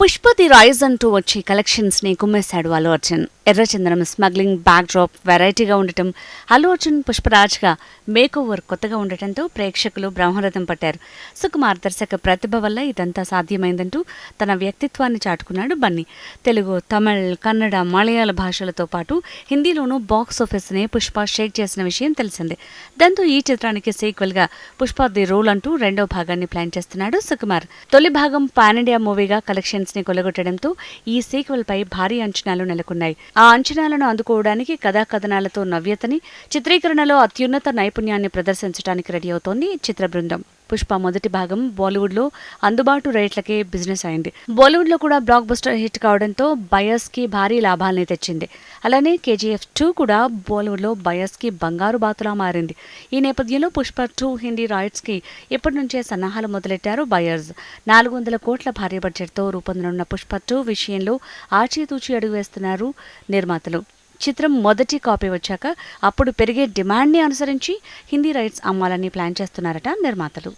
Pushpa the rise అంటూ వచ్చి కలెక్షన్స్ని కుమ్మేశాడు అల్లు అర్జున్. ఎర్రచందనం స్మగ్లింగ్ బ్యాక్ డ్రాప్ వెరైటీగా ఉండటం. అల్లు అర్జున్ పుష్పరాజ్గా మేక్ ఓవర్ కొత్తగా ఉండటంతో ప్రేక్షకులు బ్రహ్మరథం పట్టారు. సుకుమార్ దర్శక ప్రతిభ వల్ల ఇదంతా సాధ్యమైందంటూ తన వ్యక్తిత్వాన్ని చాటుకున్నాడు బన్నీ. తెలుగు తమిళ్ కన్నడ మలయాళ భాషలతో పాటు హిందీలోనూ బాక్స్ ఆఫీస్ని పుష్ప షేక్ చేసిన విషయం తెలిసిందే. దాంతో ఈ చిత్రానికి సీక్వెల్గా పుష్ప ది రోల్ అంటూ రెండో భాగాన్ని ప్లాన్ చేస్తున్నాడు సుకుమార్. తొలి భాగం పాన్ ఇండియా మూవీగా కలెక్షన్ ని కొలగొట్టడంతో ఈ సీక్వెల్ పై భారీ అంచనాలు నెలకొన్నాయి. ఆ అంచనాలను అందుకోవడానికి కథా కథనాలతో నవ్యతని చిత్రీకరణలో అత్యున్నత నైపుణ్యాన్ని ప్రదర్శించడానికి రెడీ అవుతోంది చిత్ర బృందం పుష్ప మొదటి భాగం బాలీవుడ్లో అందుబాటు రేట్లకే బిజినెస్ అయింది. బాలీవుడ్లో కూడా బ్లాక్ బస్టర్ హిట్ కావడంతో బయర్స్కి భారీ లాభాల్ని తెచ్చింది. అలానే కేజీఎఫ్ టూ కూడా బాలీవుడ్లో బయర్స్కి బంగారు బాతులా మారింది. ఈ నేపథ్యంలో పుష్ప టూ హిందీ రాయిట్స్కి ఇప్పటి నుంచే సన్నాహాలు మొదలెట్టారు బయర్స్. నాలుగు వందల కోట్ల భారీ బడ్జెట్తో రూపొందనున్న పుష్ప టూ విషయంలో ఆచితూచి అడుగు వేస్తున్నారు నిర్మాతలు. చిత్రం మొదటి కాపీ వచ్చాక అప్పుడు పెరిగే డిమాండ్ని అనుసరించి హిందీ రైట్స్ అమ్మాలని ప్లాన్ చేస్తున్నారట నిర్మాతలు.